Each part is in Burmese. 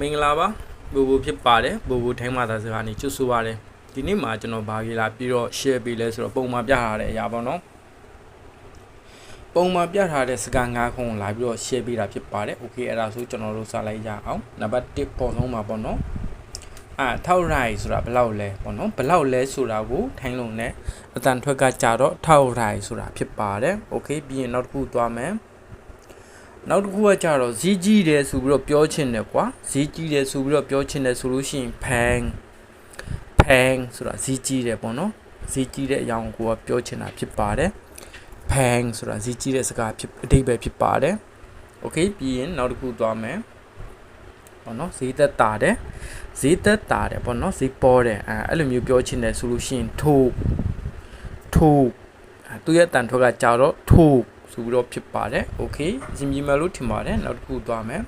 မင်္ဂလာပါဘူဘူဖြစ်ပါတယ်ဘူဘူထိုင်းမာသာစကားနေချွတ်ဆိုပါတယ်ဒီနေ့မှာကျွန်တော်ဘာကြီးလာပြီးတော့ share ပေးလဲဆိုတော့ပုံမှန်ပြထားတဲ့အရာပေါ့နော်ပုံမှန်ပြထားတဲ့စကား၅ခုကိုလာပြီးတော့ share ပေးတာဖြစ်ပါတယ် okay အဲ့ဒါဆိုကျွန်တော်တို့စလိုက်ရအောင်နံပါတ်1ပုံဆုံးမှာပေါ့နော်အာထောက်ရိုက်ဆိုတာဘယ်လောက်လဲပေါ့နော်ဘယ်လောက်လဲဆိုတာကိုထိုင်းလုံးနဲ့အတန်ထွက်ကကြတော့ထောက်ရိုက်ဆိုတာဖြစ်ပါတယ် okay ပြီးရင်နောက်တစ်ခုသွားမယ် နောက်တစ်ခုကကြတော့ဈေးကြီးတယ်ဆိုပြီးတော့ပြောချင်တယ်ကွာဈေးကြီးတယ်ဆိုပြီးတော့ပြောချင်တယ်ဆိုလို့ရှိရင် bang bang ဆိုတာဈေးကြီးတယ်ပေါ့နော်ဈေးကြီးတဲ့အကြောင်းကိုကပြောချင်တာဖြစ်ပါတယ် bang ဆိုတာဈေးကြီးတဲ့စကားဖြစ်အဓိပ္ပာယ်ဖြစ်ပါတယ် okay ပြီးရင်နောက်တစ်ခုသွားမယ်ပေါ့နော်ဈေးသက်တာတယ်ဈေးသက်တာတယ်ပေါ့နော်ဈေးပေါ်တယ်အဲအဲ့လိုမျိုးပြောချင်တယ်ဆိုလို့ရှိရင်ထိုးထိုးသူရဲ့တန်ထွက်ကကြာတော့ထိုး ဆိုပြီးတော့ဖြစ်ပါတယ်โอเคဇင်မြင်မယ်လို့ထင်ပါတယ်နောက်တစ်ခုသွားမယ်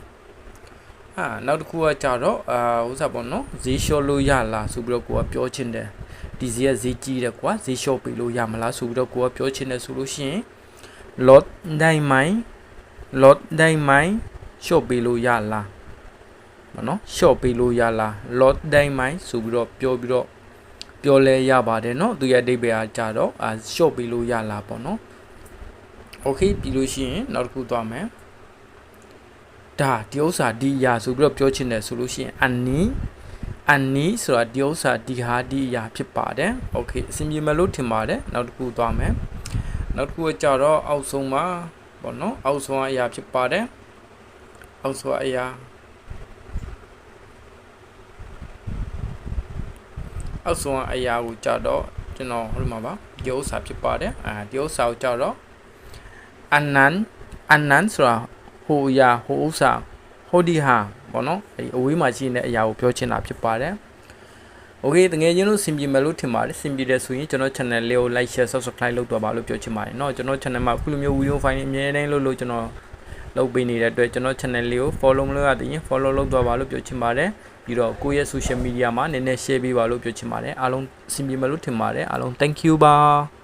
အာနောက်တစ်ခုကကြတော့အာဥစားပေါ့နော်ဈေးလျှော့လို့ရလားဆိုပြီးတော့ကိုကပြောချင်တယ်ဒီဈေးကဈေးကြီးတယ်ကွာဈေးလျှော့ပေးလို့ရမလားဆိုပြီးတော့ကိုကပြောချင်တယ်ဆိုလို့ရှိရင် lot တိုင်းမိုင်း lot တိုင်းမိုင်းလျှော့ပေးလို့ရလားမနော်လျှော့ပေးလို့ရလား lot တိုင်းမိုင်းဆိုပြီးတော့ပြောပြီးတော့ပြောလဲရပါတယ်เนาะသူရဲ့အဓိပ္ပာယ်ကကြတော့အာလျှော့ပေးလို့ရလားပေါ့နော် โอเคပြီးလို့ရှိရင်နောက်တစ်ခုသွားမယ်ဒါဒီဥစ္စာဒီအရာဆိုပြီးတော့ပြောချင်တယ်ဆိုလို့ရှိရင်အနီအနီဆိုတာဒီဥစ္စာဒီဟာဒီအရာဖြစ်ပါတယ်โอเคအဆင်ပြေမလို့ထင်ပါတယ်နောက်တစ်ခုသွားမယ်နောက်တစ်ခုကကြတော့အောက်ဆုံးမှာပေါ့နော်အောက်ဆုံးအရာဖြစ်ပါတယ်အောက်ဆုံးအရာအောက်ဆုံးအရာကိုကြတော့ကျွန်တော်ဟိုမှာပါဒီဥစ္စာဖြစ်ပါတယ်အာဒီဥစ္စာကိုကြတော့ อันนั้นอันนั้นဆိုတာဟိုအရာဟိုဥစ္စာဟိုဒီဟာပေါ့နော်အဲအဝေးမှာရှိနေတဲ့အရာကိုပြောချင်တာဖြစ်ပါတယ်โอเคတကယ်ချင်းလို့စင်ပြေမယ်လို့ထင်ပါတယ်စင်ပြေတယ်ဆိုရင်ကျွန်တော် channel လေးကို like share subscribe လုပ်တော့ပါလို့ပြောချင်ပါတယ်เนาะကျွန်တော် channel မှာအခုလိုမျိုး video file တွေအများတိုင်းလုပ်လို့ကျွန်တော်လုပ်ပေးနေတဲ့အတွက်ကျွန်တော် channel လေးကို follow မလုပ်ရသေးရင် follow လုပ်တော့ပါလို့ပြောချင်ပါတယ်ပြီးတော့ကိုယ့်ရဲ့ social media မှာနည်းနည်း share ပေးပါလို့ပြောချင်ပါတယ်အားလုံးစင်ပြေမယ်လို့ထင်ပါတယ်အားလုံး thank you ပါ